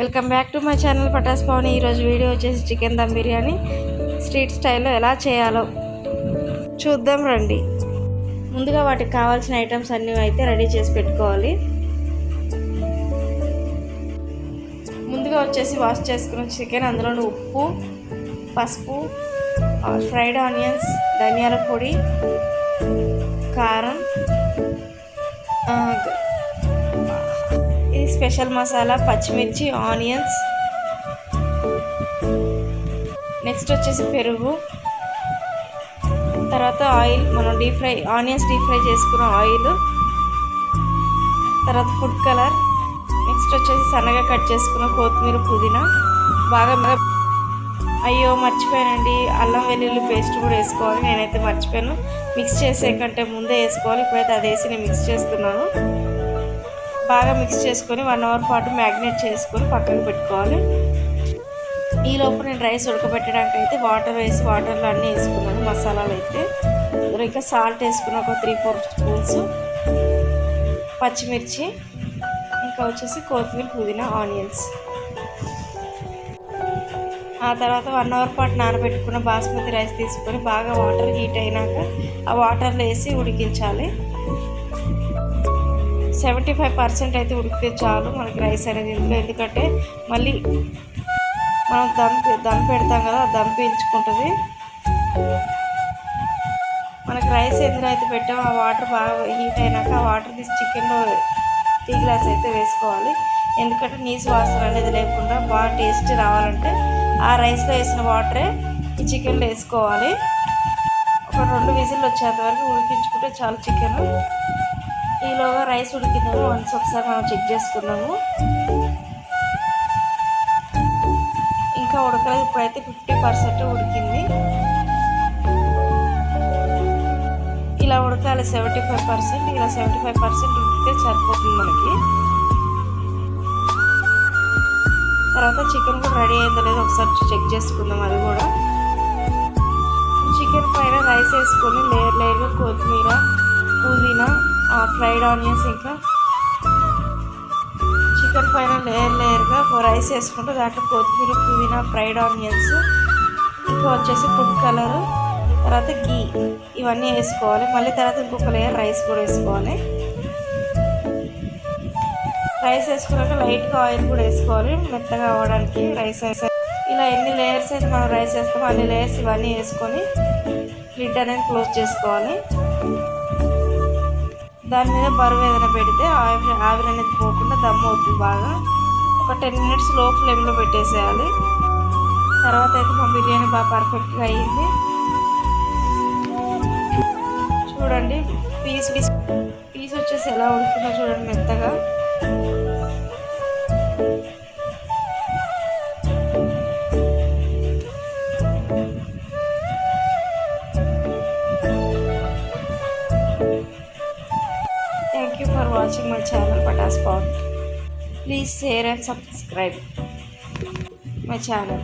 Welcome back to my channel Patas Pavan. ఈరోజు video వచ్చేసి chicken dum biryani. Street స్టైల్లో ఎలా చేయాలో చూద్దాం రండి. ముందుగా వాటికి కావాల్సిన ఐటమ్స్ అన్నీ అయితే రెడీ చేసి పెట్టుకోవాలి. ముందుగా వచ్చేసి వాష్ చేసుకున్న చికెన్ అందులో ఉప్పు పసుపు ఫ్రైడ్ ఆనియన్స్ ధనియాల పొడి కారం స్పెషల్ మసాలా పచ్చిమిర్చి ఆనియన్స్. నెక్స్ట్ వచ్చేసి పెరుగు. తర్వాత ఆయిల్ మనం deep fry onions deep fry చేసుకున్న ఆయిల్. తర్వాత ఫుడ్ కలర్. నెక్స్ట్ వచ్చేసి సన్నగా కట్ చేసుకున్న కొత్తిమీర పుదీనా. బాగా అయ్యో మర్చిపోయానండి. అల్లం వెల్లుల్లి పేస్ట్ కూడా వేసుకోవాలి. నేనైతే మర్చిపోయాను. మిక్స్ చేసే కంటే ముందే వేసుకోవాలి. ఇప్పుడైతే అది వేసి నేను మిక్స్ చేస్తున్నాను. బాగా మిక్స్ చేసుకొని వన్ అవర్ పాటు మ్యాగ్నేట్ చేసుకొని పక్కన పెట్టుకోవాలి. ఈ లోపు నేను రైస్ ఉడకబెట్టడానికి అయితే వాటర్ వేసి వాటర్లో అన్నీ వేసుకున్నాను మసాలాలు అయితే. ఇంకా సాల్ట్ వేసుకున్న ఒక త్రీ ఫోర్ స్పూన్స్. పచ్చిమిర్చి ఇంకా వచ్చేసి కొత్తిమీర పుదీనా ఆనియన్స్. ఆ తర్వాత వన్ అవర్ పాటు నానబెట్టుకున్న బాస్మతి రైస్ తీసుకొని బాగా వాటర్ హీట్ అయినాక ఆ వాటర్లో వేసి ఉడికించాలి. సెవెంటీ ఫైవ్ పర్సెంట్ అయితే ఉడికితే చాలు మనకి రైస్ అనేది ఇందులో. ఎందుకంటే మళ్ళీ మనం దమ్ దమ్ పెడతాం కదా దమ్ పీల్చుకుంటుంది. మనకి రైస్ ఎందులో అయితే పెట్టామో ఆ వాటర్ బాగా హీట్ అయినాక ఆ వాటర్ తీసి చికెన్లో టీ గ్లాస్ అయితే వేసుకోవాలి. ఎందుకంటే నీసు వాసన అనేది లేకుండా బాగా టేస్ట్ రావాలంటే ఆ రైస్లో వేసిన వాటరే ఈ చికెన్లో వేసుకోవాలి. ఒక రెండు విజిల్ వచ్చేంత వరకు ఉడికించుకుంటే చాలు చికెన్. ఈలోగా రైస్ ఉడికిందేమో వన్స్ ఒకసారి మనం చెక్ చేసుకున్నాము. ఇంకా ఉడకలేదు ఇప్పుడైతే ఫిఫ్టీ పర్సెంట్ ఉడికింది. ఇలా ఉడకాలి సెవెంటీ ఫైవ్ పర్సెంట్ ఇలా సెవెంటీ ఫైవ్ పర్సెంట్ ఉడికితే సరిపోతుంది మనకి. తర్వాత చికెన్ కూడా రెడీ అయిందో లేదో ఒకసారి చెక్ చేసుకుందాం అది కూడా. చికెన్ పైన రైస్ వేసుకొని లేయర్ లేయర్గా కొత్తిమీర పుదీనా ఫ్రైడ్ ఆనియన్స్ ఇంకా చికెన్ పైన లేయర్ లేయర్గా రైస్ వేసుకుంటూ దాంట్లో కొత్తిమీర పుదీనా ఫ్రైడ్ ఆనియన్స్ ఇంకా వచ్చేసి ఫుడ్ కలర్ తర్వాత గీ ఇవన్నీ వేసుకోవాలి. మళ్ళీ తర్వాత ఇంకొక లేయర్ రైస్ కూడా వేసుకోవాలి. రైస్ వేసుకున్నాక లైట్గా ఆయిల్ కూడా వేసుకోవాలి. మెత్తగా అవ్వడానికి రైస్ వేసా ఇలా ఎన్ని లేయర్స్ అయితే మనం రైస్ వేస్తామో అన్ని లేయర్స్ ఇవన్నీ వేసుకొని లిడ్ అనేది క్లోజ్ చేసుకోవాలి. దాని మీద బరువు ఏదైనా పెడితే ఆవిరి ఆవిరి అనేది పోకుండా దమ్ అవుతుంది బాగా. ఒక టెన్ మినిట్స్లో ఫ్లేమ్లో పెట్టేసేయాలి. తర్వాత అయితే మా బిర్యానీ బాగా పర్ఫెక్ట్గా అయ్యింది. చూడండి పీస్ పీస్ పీస్ వచ్చేసి ఎలా ఉంటుందో చూడండి మెత్తగా. Channel Patas Pod. Please share and subscribe my channel.